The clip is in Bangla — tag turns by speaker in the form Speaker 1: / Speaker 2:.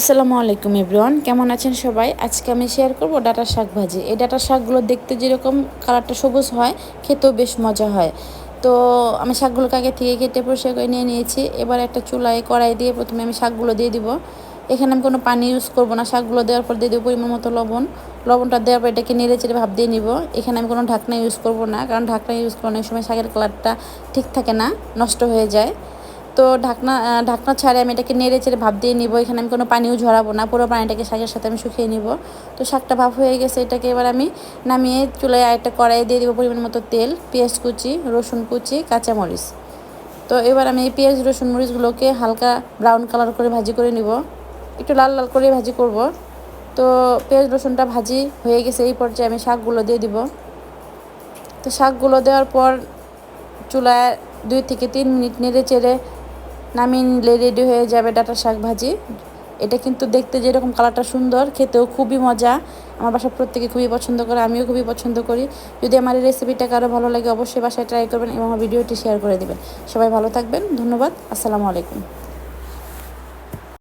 Speaker 1: আসসালামু আলাইকুম এভরিওয়ান, কেমন আছেন সবাই? আজকে আমি শেয়ার করব ডাটা শাক ভাজি। এই ডাটা শাকগুলো দেখতে যেরকম কালারটা সবুজ হয়, খেতেও বেশ মজা হয়। তো আমি শাকগুলোকে আগে থেকে কেটে পরিষ্কার করে নিয়ে নিয়েছি। এবার একটা চুলায় কড়াই দিয়ে প্রথমে আমি শাকগুলো দিয়ে দিব। এখানে আমি কোনো পানি ইউজ করব না। শাকগুলো দেওয়ার পর দিয়ে দেবো পরিমাণ মতো লবণ। লবণটা দেওয়ার পর এটাকে নেড়ে চেড়ে ভাব দিয়ে নিব। এখানে আমি কোনো ঢাকনা ইউজ করব না, কারণ ঢাকনা ইউজ অনেক সময় শাকের কালারটা ঠিক থাকে না, নষ্ট হয়ে যায়। তো ঢাকনা ঢাকনা ছাড়ে আমি এটাকে নেড়ে চেড়ে ভাব দিয়ে নিব। এখানে আমি কোনো পানিও ঝরাবো না, পুরো পানিটাকে শাকের সাথে আমি শুকিয়ে নিব। তো শাকটা ভাব হয়ে গেছে, এটাকে এবার আমি নামিয়ে চুলায় আরেকটা কড়াই দিয়ে দিব পরিমাণ মতো তেল, পেঁয়াজ কুচি, রসুন কুচি, কাঁচামরিচ। তো এবার আমি এই পেঁয়াজ, রসুন, মরিচগুলোকে হালকা ব্রাউন কালার করে ভাজি করে নিব। একটু লাল লাল করে ভাজি করব। তো পেঁয়াজ, রসুনটা ভাজি হয়ে গেছে, এই পর্যায়ে আমি শাকগুলো দিয়ে দিব। তো শাকগুলো দেওয়ার পর চুলায় দুই থেকে তিন মিনিট নেড়ে চেড়ে নামিয়ে নিলে রেডি হয়ে যাবে ডাটা শাক ভাজি। এটা কিন্তু দেখতে যেরকম কালারটা সুন্দর, খেতেও খুবই মজা। আমার বাসার প্রত্যেকে খুবই পছন্দ করে, আমিও খুবই পছন্দ করি। যদি আমার এই রেসিপিটা কারও ভালো লাগে, অবশ্যই বাসায় ট্রাই করবেন এবং আমার ভিডিওটি শেয়ার করে দেবেন। সবাই ভালো থাকবেন, ধন্যবাদ, আসসালামু আলাইকুম।